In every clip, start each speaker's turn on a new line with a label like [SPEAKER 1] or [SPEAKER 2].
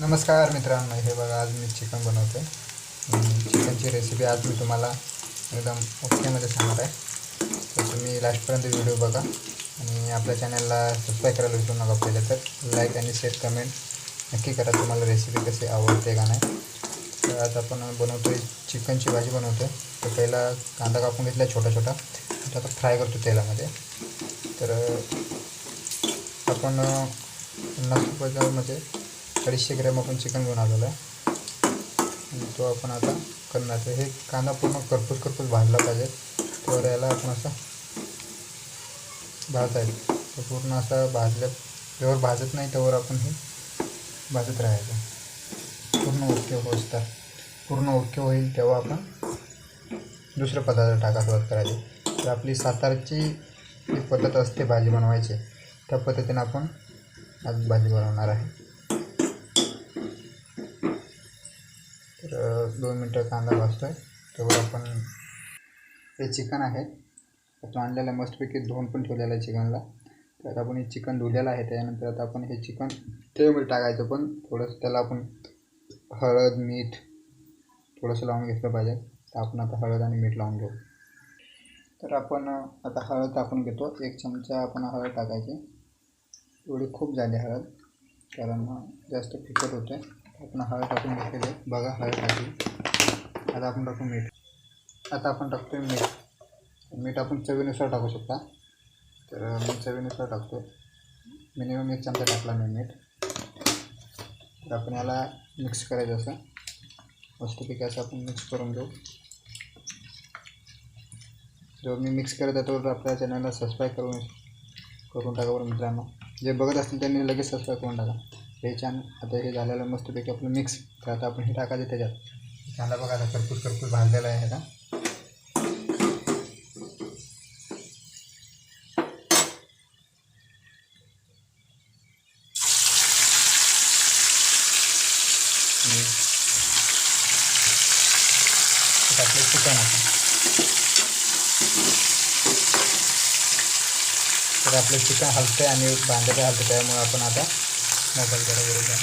[SPEAKER 1] नमस्कार मित्रांनो हे बघा आज मी चिकन बनवतो आहे चिकनची रेसिपी आज मी तुम्हाला एकदम ओकेमध्ये सांगणार आहे. तर तुम्ही लास्टपर्यंत व्हिडिओ बघा. आणि आपल्या चॅनलला सबस्क्राईब करायला विसरू नका पहिले तर. लाईक आणि शेअर कमेंट नक्की करा तुम्हाला रेसिपी कशी आवडते का नाही. तर आज आपण बनवतो आहे चिकनची भाजी बनवतो आहे तर पहिला कांदा कापून घेतला छोटा छोटा तर आता फ्राय करतो तेलामध्ये. तर आपण पन्नास रुपयामध्ये अडीचशे ग्रॅम आपण चिकन घेऊन आलेलो आहे. आणि तो आपण आता करणार हे कांदा पूर्ण करपूस करपूस भाजला पाहिजे. तर याला आपण असं भाजता येईल. तर पूर्ण असं भाजल्या जेव्हा भाजत नाही तेव्हा आपण हे भाजत राहायचं. पूर्ण ओके होस पूर्ण ओके होईल तेव्हा आपण दुसरं पदार्थ टाका सुरुवात करायची. तर आपली सातारची जी पद्धत असते भाजी बनवायची त्या पद्धतीने आपण आज भाजी बनवणार आहे. तर दोन मिनटं कांदा भाजतो आहे तेवढं आपण हे चिकन आहे. आपण आणलेलं आहे मस्तपैकी धुवून पण ठेवलेलं आहे चिकनला. तर आपण हे चिकन धुलेलं आहे. त्यानंतर आता आपण हे चिकन तेलमध्ये टाकायचं पण. थोडंसं त्याला आपण हळद मीठ थोडंसं लावून घेतलं पाहिजे. तर आपण आता हळद आणि मीठ लावून घेऊ. तर आपण आता हळद टाकून घेतो. एक चमचा आपण हळद टाकायची. एवढी खूप झाली हळद. कारण जास्त फिकट होते. आपण हळद टाकून घेतलेली आहे. बघा हळद टाकली. आता आपण टाकू मीठ. आता आपण टाकतो मीठ. मीठ आपण चवीनुसार टाकू शकता. तर मी चवीनुसार टाकतो मिनिमम एक चमचा टाकला मी मीठ. तर आपण याला मिक्स करायचं असं. मस्तपैकी असं आपण मिक्स करून घेऊ. जो मी मिक्स करत आहे तो आपल्या चॅनलला सबस्क्राईब करून करून टाका बरं मित्रांनो. जे बघत असतील त्यांनी लगेच सबस्क्राईब करून टाका. हे छान आता हे झालेलं मस्तपैकी आपलं मिक्स तर आता आपण हे टाकायचं त्याच्यात. कांदा बघा आता करपूस करपूस भाजलेला आहे आता. आपलं चिकन तर आपलं चिकन हलतं आहे आणि बांधायचं हलतं त्यामुळे आपण आता मोबाईल बरोबर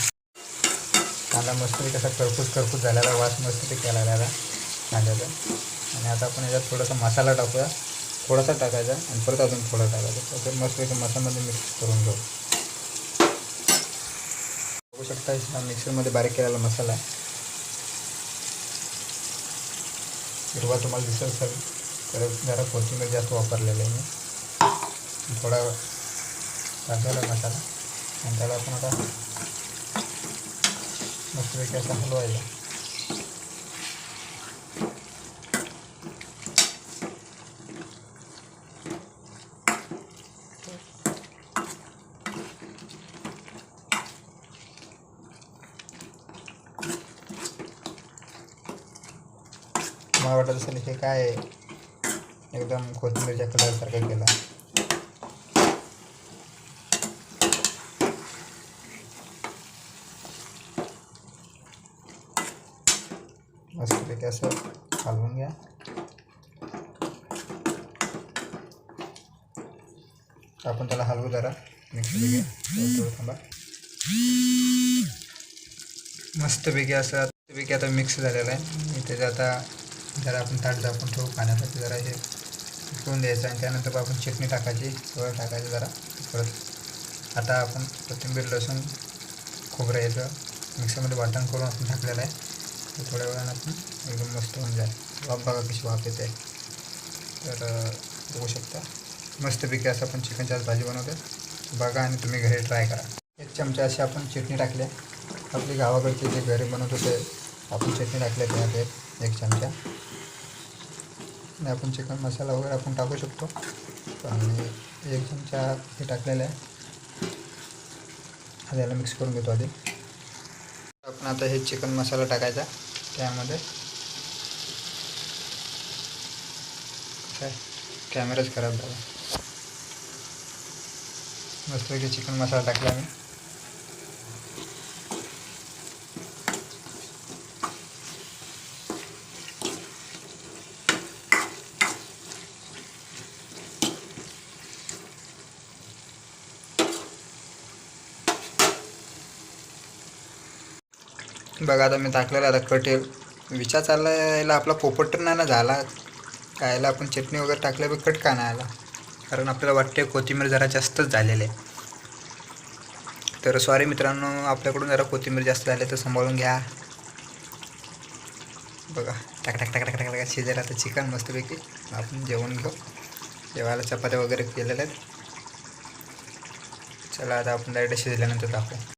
[SPEAKER 1] कांदा मस्त कसा करपूस करपूस झालेला वास मस्त ते आला आता कांद्याचा. आणि आता आपण याच्यात थोडासा मसाला टाकूया. थोडासा टाकायचा आणि परत अजून थोडा टाकायचा. तर एक मसामध्ये मिक्स करून घेऊ. बघू शकता हा मिक्सरमध्ये बारीक केलेला मसाला आहे. हिरवा तुम्हाला दिसेल सर. तर जरा कोथिंबीर जास्त वापरलेलं आहे मी. थोडा टाकलेला मसाला. आणि त्याला आपण आता मस्तपैकी असा हलवायचा मला वाटत असेल हे काय आहे? एकदम कोथिंबीरच्या कलरसारखं केला ते असं हलवून घ्या आपण त्याला हलवू जरा मिक्सरपैकी थोडं थांबा मस्तपैकी असं मस्तपैकी आता मिक्स झालेलं आहे मी त्याचं आता जरा आपण ताट झाकून ठेवू पाण्यासाठी जरा हे उकळून द्यायचं आणि त्यानंतर आपण चटणी टाकायची थोडं टाकायचं जरा परत आता आपण कोथिंबीर लसूण खोबरं याचं मिक्सरमध्ये वाटण करून आपण टाकलेलं आहे थोड्या वेळानं आपण एकदम मस्त होऊन जाईल वाफ बघा कशी वाफ येते. तर बघू शकता. मस्तपैकी असं आपण चिकनची आज भाजी बनवतो बघा आणि तुम्ही घरी ट्राय करा. एक चमचा अशी आपण चटणी टाकली. आपली गावाकडची जे घरी बनवत होते आपण चटणी टाकली त्यामध्ये एक चमचा. आणि आपण चिकन मसाला वगैरे आपण टाकू शकतो. आणि एक चमचा हे टाकलेला आहे. आता याला मिक्स करून घेतो आधी. आपण आता हे चिकन मसाला टाकायचा. त्यामध्ये काय? कॅमेराच खराब झाला. मस्तपैकी चिकन मसाला टाकला मी. बघा आता मी टाकलेलं आता कटेल विचार चालला यायला आपला पोपट तर नाही ना झाला. खायला आपण चटणी वगैरे टाकल्या बी कट का नाही आला? कारण आपल्याला वाटते कोथिंबीर जरा जास्तच झालेली आहे. तर सॉरी मित्रांनो आपल्याकडून जरा कोथिंबीर जास्त झाले तर सांभाळून घ्या. बघा टाक टाक टाक टाक टाक टाक शिजायला आता चिकन मस्तपैकी. आपण जेवण घेऊ. जेवायला चपात्या वगैरे केलेल्या आहेत. चला आता आपण डायरेक्ट शिजल्यानंतर दाखवू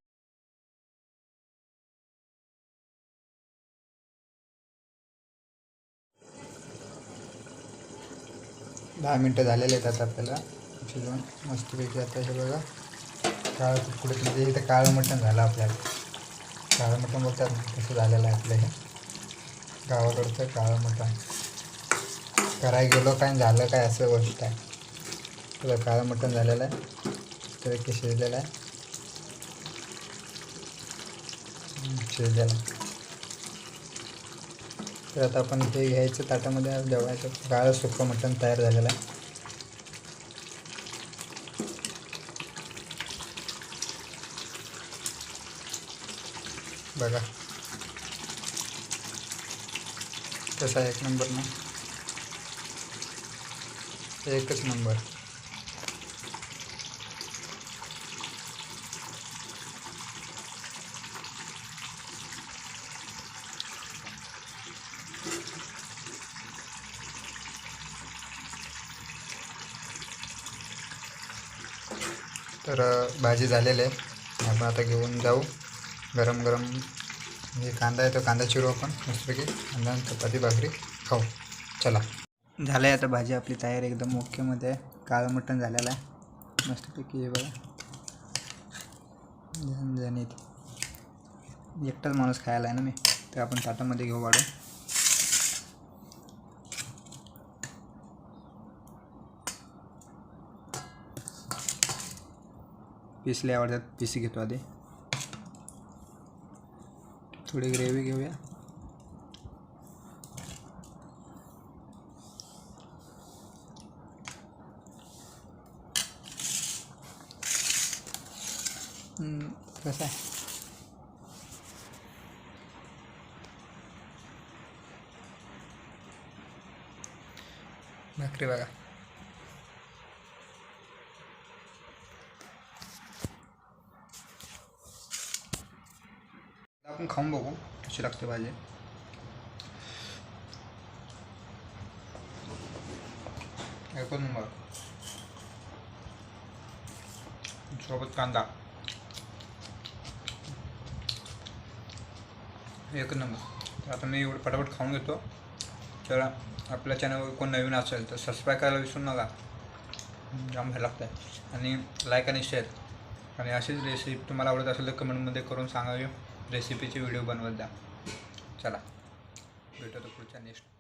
[SPEAKER 1] दहा मिनटं झालेले आहेत आता आपल्याला. शिजवून मस्तपैकी आता हे बघा. काळं पुढे म्हणजे इथं काळं मटण झालं आपल्याला. काळं मटण बघतात ना कसं झालेलं आहे आपलं हे. गावाकडचं काळं मटण. करायला गेलो काय झालं काय असं गोष्ट आहे. तुला काळं मटण झालेलं आहे. तर एक शिजलेलं आहे. शिजलेलं आहे. तर आता आपण ते घ्यायचं ताटामध्ये. जेवायचं काळं सुकं मटण तयार झालेलं आहे. बघा. कसा आहे एक नंबर ना? एकच नंबर. तर भाजी झालेली आहे. आपण आता घेऊन जाऊ. गरम गरम म्हणजे कांदा आहे तो कांदा चिरू आपण मस्तपैकी. कांदा चपाती भाकरी खाऊ. चला. झालं आहे आता भाजी आपली तयार एकदम ओकेमध्ये आहे काळं मटण झालेलं आहे. मस्तपैकी हे बघा. झणझणीत एकटाच माणूस खायला आहे ना मी. तर आपण ताटामध्ये घेऊ वाढू पिसले आवडतात पिसी घेतो आधी. थोडी ग्रेव्ही घेऊया. कसं आहे? भाकरी बघा आपण खाऊन बघू कशी लागते भाजी. एकच नंबर सोबत कांदा. एक नंबर. तर आता मी एवढं पटापट खाऊन घेतो. तर आपल्या चॅनलवर कोण नवीन असेल तर सबस्क्राईब करायला विसरू नका. जाम भारी लागतं आहे आणि लाईक आणि शेअर आणि अशीच रेसिपी तुम्हाला आवडत असेल तर कमेंटमध्ये करून सांगावी. रेसिपीचे व्हिडिओ बनवत द्या चला भेटतो तर पुढच्या नेक्स्ट